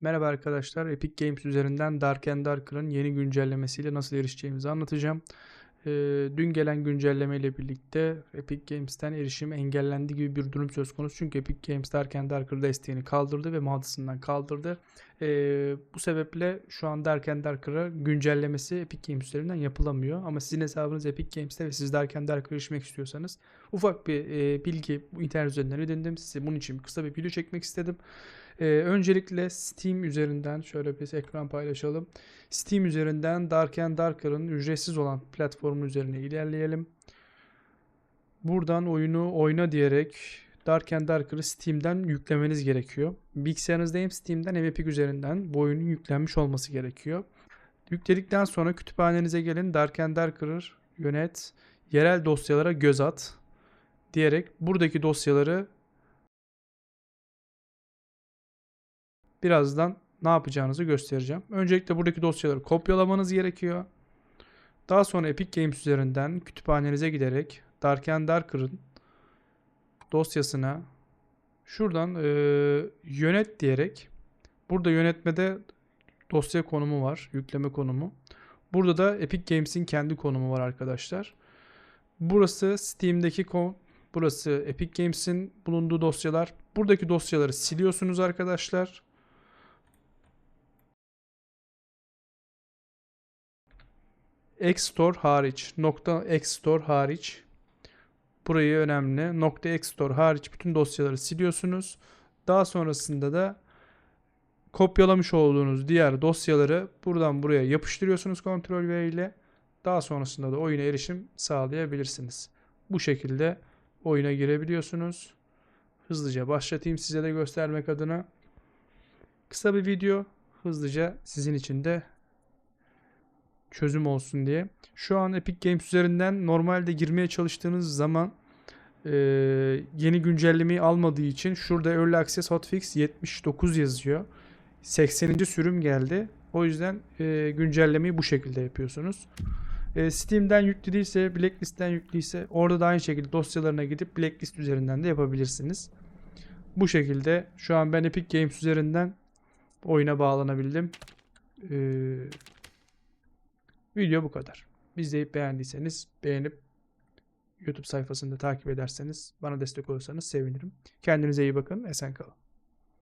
Merhaba arkadaşlar, Epic Games üzerinden Dark and Darker'ın yeni güncellemesiyle nasıl erişeceğimizi anlatacağım. Ee, dün gelen güncelleme ile birlikte Epic Games'ten erişim engellendi gibi bir durum söz konusu. Çünkü Epic Games Dark and Darker desteğini kaldırdı ve mağazasından kaldırdı. Ee, bu sebeple şu an Dark and Darker'a güncellemesi Epic Games üzerinden yapılamıyor. Ama sizin hesabınız Epic Games'te ve siz Dark and Darker'a erişmek istiyorsanız ufak bir e, bilgi bu internet üzerinden edindim. Size bunun için kısa bir video çekmek istedim. Ee, öncelikle Steam üzerinden şöyle bir ekran paylaşalım. Steam üzerinden Dark and Darker'ın ücretsiz olan platformu üzerine ilerleyelim. Buradan oyunu oyna diyerek Dark and Darker'ı Steam'den yüklemeniz gerekiyor. Bilgisayarınızda Steam'den Epic üzerinden bu oyunun yüklenmiş olması gerekiyor. Yükledikten sonra kütüphanenize gelin Dark and Darker'ı yönet, yerel dosyalara göz at diyerek buradaki dosyaları birazdan ne yapacağınızı göstereceğim. Öncelikle buradaki dosyaları kopyalamanız gerekiyor. Daha sonra Epic Games üzerinden kütüphanenize giderek Dark and Darker'ın dosyasına şuradan e, yönet diyerek burada yönetmede dosya konumu var, yükleme konumu. Burada da Epic Games'in kendi konumu var arkadaşlar. Burası Steam'deki kon burası Epic Games'in bulunduğu dosyalar. Buradaki dosyaları siliyorsunuz arkadaşlar. Xstore hariç, nokta Xstore hariç. Burayı önemli. Nokta Xstore hariç bütün dosyaları siliyorsunuz. Daha sonrasında da kopyalamış olduğunuz diğer dosyaları buradan buraya yapıştırıyorsunuz Ctrl V ile. Daha sonrasında da oyuna erişim sağlayabilirsiniz. Bu şekilde oyuna girebiliyorsunuz. Hızlıca başlatayım size de göstermek adına. Kısa bir video. Hızlıca sizin için de çözüm olsun diye. Şu an Epic Games üzerinden normalde girmeye çalıştığınız zaman e, yeni güncellemeyi almadığı için şurada Early Access Hotfix 79 yazıyor. 80. sürüm geldi. O yüzden e, güncellemeyi bu şekilde yapıyorsunuz. E, Steam'den yüklediyse, Blacklist'ten yüklüyse orada da aynı şekilde dosyalarına gidip Blacklist üzerinden de yapabilirsiniz. Bu şekilde şu an ben Epic Games üzerinden oyuna bağlanabildim. Eee Video bu kadar. İzleyip beğendiyseniz beğenip YouTube sayfasında takip ederseniz bana destek olursanız sevinirim. Kendinize iyi bakın. Esen kalın.